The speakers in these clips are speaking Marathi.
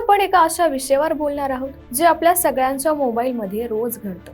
आपण एका अशा विषयावर बोलणार आहोत जे आपल्या सगळ्यांच्या मोबाईलमध्ये रोज घडतं.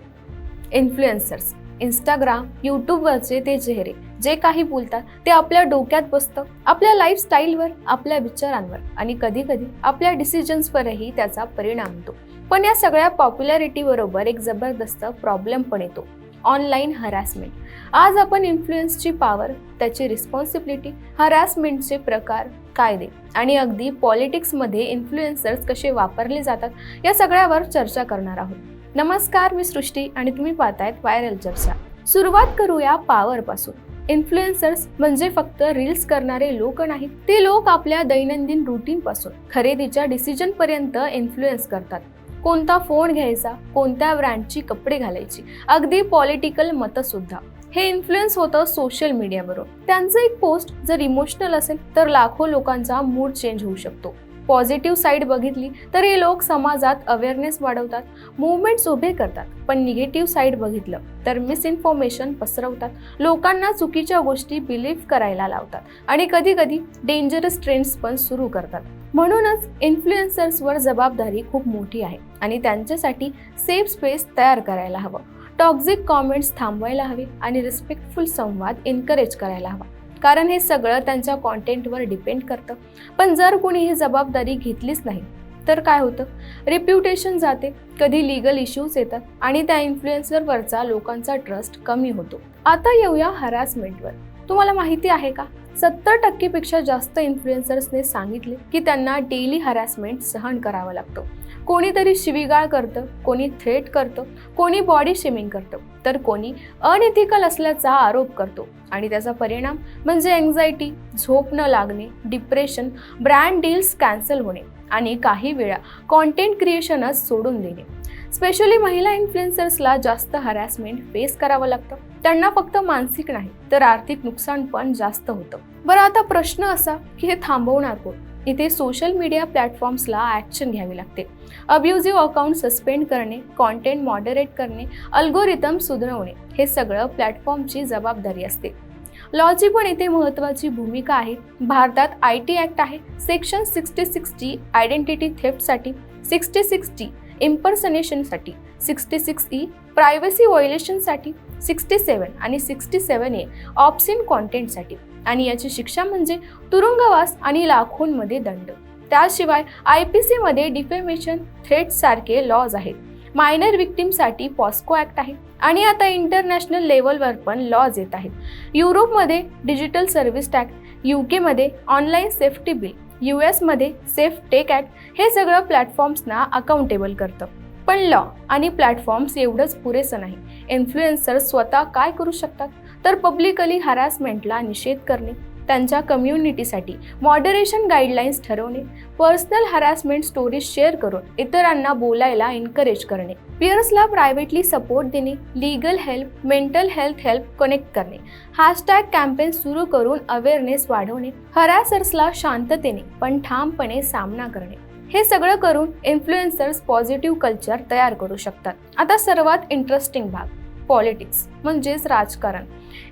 इन्फ्लुएन्सर्स इंस्टाग्राम यूट्यूबवरचे ते चेहरे जे काही बोलतात ते आपल्या डोक्यात बसतं आपल्या लाईफस्टाईलवर आपल्या विचारांवर आणि कधी कधी आपल्या डिसिजन्सवरही त्याचा परिणाम होतो. पण या सगळ्या पॉप्युलॅरिटी बरोबर एक जबरदस्त प्रॉब्लेम पण येतो. Online harassment. आज आपण इन्फ्लुएन्सची पॉवर त्याची रिस्पॉन्सिबिलिटी हरॅसमेंटचे प्रकार कायदे आणि अगदी पॉलिटिक्समध्ये इन्फ्लुएन्सर्स कसे वापरले जातात या सगळ्यावर चर्चा करणार आहोत. नमस्कार मी सृष्टी आणि तुम्ही पाहतायत व्हायरल चर्चा. सुरुवात करूया पावरपासून इन्फ्लुएन्सर्स म्हणजे फक्त रील्स करणारे लोक नाहीत ते लोक आपल्या दैनंदिन रुटीन पासून खरेदीच्या डिसिजन पर्यंत इन्फ्लुएन्स करतात. कोणता फोन घ्यायचा कोणत्या ब्रँडची कपडे घालायची अगदी पॉलिटिकल मतंसुद्धा हे इन्फ्लुएन्स होतं सोशल मीडियाबरोबर त्यांचं एक पोस्ट जर इमोशनल असेल तर लाखो लोकांचा मूड चेंज होऊ शकतो. पॉझिटिव्ह साईड बघितली तर हे लोक समाजात अवेअरनेस वाढवतात मुवमेंट्स उभे करतात पण निगेटिव्ह साईड बघितलं तर मिसइन्फॉर्मेशन पसरवतात. लोकांना चुकीच्या गोष्टी बिलीव्ह करायला लावतात. आणि कधी कधी डेंजरस ट्रेंड्स पण सुरू करतात. म्हणूनच इन्फ्लुएन्सर्सवर जबाबदारी खूप मोठी आहे आणि त्यांच्यासाठी सेफ स्पेस तयार करायला हवं. टॉक्झिक कॉमेंट्स थांबवायला हवे आणि रिस्पेक्टफुल संवाद एनकरेज करायला हवा. कारण हे सगळं त्यांच्या कॉन्टेंटवर डिपेंड करतं. पण जर कोणी ही जबाबदारी घेतलीच नाही तर काय होतं? रेप्युटेशन जाते कधी लिगल इश्यूज येतात आणि त्या इन्फ्लुएन्सरवरचा लोकांचा ट्रस्ट कमी होतो. आता येऊया हरासमेंटवर तुम्हाला माहिती आहे का? सत्तर टक्केपेक्षा जास्त इन्फ्लुएन्सर्सने सांगितले की त्यांना डेली हॅरासमेंट सहन करावं लागतो. कोणीतरी शिवीगाळ करतं कोणी थ्रेट करतं कोणी बॉडी शेमिंग करतं तर कोणी अनइथिकल असल्याचा आरोप करतो. आणि त्याचा परिणाम म्हणजे एन्झायटी झोप न लागणे डिप्रेशन ब्रँड डील्स कॅन्सल होणे. आणि काही वेळा कॉन्टेंट क्रिएशनच सोडून देणे. स्पेशली महिला इन्फ्लुएन्सर्सला जास्त हॅरॅसमेंट फेस करावं लागतं. त्यांना फक्त मानसिक नाही तर आर्थिक नुकसान पण जास्त होतं. बरं आता प्रश्न असा की हे थांबवणार कोण? इथे सोशल मीडिया प्लॅटफॉर्म्सला ॲक्शन घ्यावी लागते. अब्युझिव्ह अकाउंट सस्पेंड करणे कॉन्टेंट मॉडरेट करणे अल्गोरिदम सुधारवणे हे सगळं प्लॅटफॉर्मची जबाबदारी असते. लॉची पण इथे महत्त्वाची भूमिका आहे. भारतात आय टी ॲक्ट आहे. Section sixty six T identity थेफ्टसाठी sixty six T इम्पर्सनेशनसाठी सिक्स्टी सिक्स ई प्रायव्हसी व्हायोलेशनसाठी सिक्स्टी सेवन आणि सिक्स्टी सेवन ए ऑप्सिन कॉन्टेंटसाठी. आणि याची शिक्षा म्हणजे तुरुंगवास आणि लाखोंमध्ये दंड. त्याशिवाय आय पी सीमध्ये डिफेमेशन थ्रेटसारखे लॉज आहेत. मायनर विक्टीमसाठी पॉस्को ॲक्ट आहे. आणि आता इंटरनॅशनल लेवलवर पण लॉज येत आहेत. युरोपमध्ये डिजिटल सर्व्हिस टॅक्ट यू केमध्ये ऑनलाईन सेफ्टी बिल यू एसमध्ये सेफ टेक ॲक्ट हे सगळं प्लॅटफॉर्म्सना अकाउंटेबल करतं. पण लॉ आणि प्लॅटफॉर्म्स एवढंच पुरेसं नाही. इन्फ्लुएन्सर स्वतः काय करू शकतात? तर पब्लिकली हरासमेंटला निषेध करणे. त्यांच्या कम्युनिटीसाठी मॉडरेशन गाईडलाईन्स ठरवणे पर्सनल हॅरासमेंट स्टोरीज शेअर करून इतरांना बोलायला एनकरेज करणे पियर्सला प्रायव्हेटली सपोर्ट देणे legal help mental health help connect करणे. हॅशटॅग कॅम्पेन सुरू करून अवेअरनेस वाढवणे हॅरासर्सला शांततेने पण ठामपणे सामना करणे. हे सगळं करून इन्फ्लुएन्सर्स पॉझिटिव्ह कल्चर तयार करू शकतात. आता सर्वात इंटरेस्टिंग भाग. पॉलिटिक्स म्हणजेच राजकारण.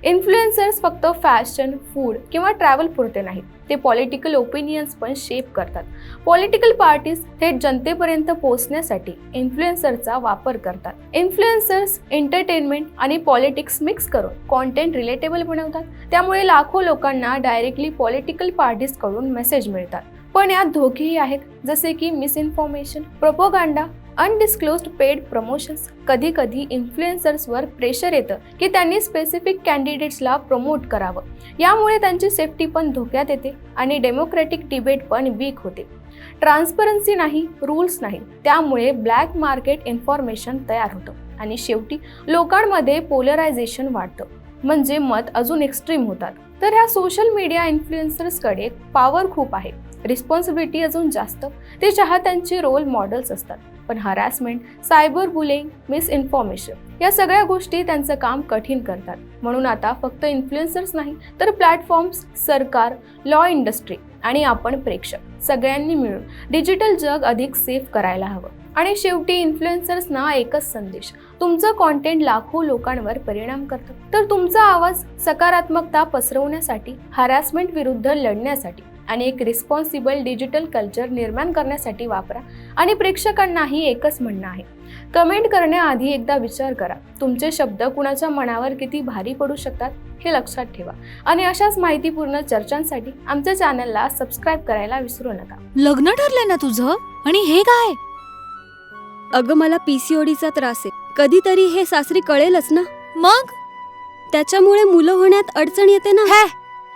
इन्फ्लुएन्सर्स फक्त फॅशन फूड किंवा ट्रॅव्हल पुरते नाहीत. ते पॉलिटिकल ओपिनियन्स पण शेप करतात. पॉलिटिकल पार्टीज थेट जनतेपर्यंत पोहोचण्यासाठी इन्फ्लुएन्सरचा वापर करतात. इन्फ्लुएन्सर्स एंटरटेनमेंट आणि पॉलिटिक्स मिक्स करून कॉन्टेंट रिलेटेबल बनवतात. त्यामुळे लाखो लोकांना डायरेक्टली पॉलिटिकल पार्टीजकडून मेसेज मिळतात. पण यात धोकेही आहेत. जसे की misinformation propaganda undisclosed paid promotions कधी कधी इन्फ्लुएन्सर्सवर प्रेशर येतं की त्यांनी स्पेसिफिक कॅन्डिडेट्सला प्रमोट करावं. यामुळे त्यांची सेफ्टी पण धोक्यात येते आणि डेमोक्रॅटिक डिबेट पण वीक होते. ट्रान्सपरन्सी नाही रूल्स नाही. त्यामुळे ब्लॅक मार्केट इन्फॉर्मेशन तयार होतं. आणि शेवटी लोकांमध्ये पोलरायझेशन वाढतं. म्हणजे मत अजून एक्स्ट्रीम होतात. तर ह्या सोशल मीडिया इन्फ्लुएन्सर्सकडे पॉवर खूप आहे. रिस्पॉन्सिबिलिटी अजून जास्त. ते चाहत्यांचे रोल मॉडेल्स असतात. पण हरॅसमेंट सायबर बुलिंग मिसइन्फॉर्मेशन या सगळ्या गोष्टी त्यांचं काम कठीण करतात. म्हणून आता फक्त इन्फ्लुएन्सर्स नाही तर प्लॅटफॉर्म्स सरकार लॉ इंडस्ट्री आणि आपण प्रेक्षक सगळ्यांनी मिळून डिजिटल जग अधिक सेफ करायला हवं. आणि शेवटी इन्फ्लुएन्सर्सना एकच संदेश तुमचं कॉन्टेंट लाखो लोकांवर परिणाम करतं. तर तुमचा आवाज सकारात्मकता पसरवण्यासाठी हॅरासमेंट विरुद्ध लढण्यासाठी आणि एक रिस्पॉन्सिबल डिजिटल कल्चर निर्माण करण्यासाठी वापरा. आणि प्रेक्षकांनाही एकच म्हणणं आहे. कमेंट करण्याआधी एकदा विचार करा. तुमचे शब्द कुणाच्या मनावर किती भारी पडू शकतात हे लक्षात ठेवा. आणि अशाच माहितीपूर्ण चर्चांसाठी आमच्या चॅनलला सबस्क्राईब करायला विसरू नका. लग्न ठरलंय ना तुझं? आणि हे काय? अगं मला पीसीओडीचा त्रास आहे. कधीतरी हे सासरी कळेलच ना? मग? त्याच्यामुळे मुलं होण्यात अडचण येते ना? हे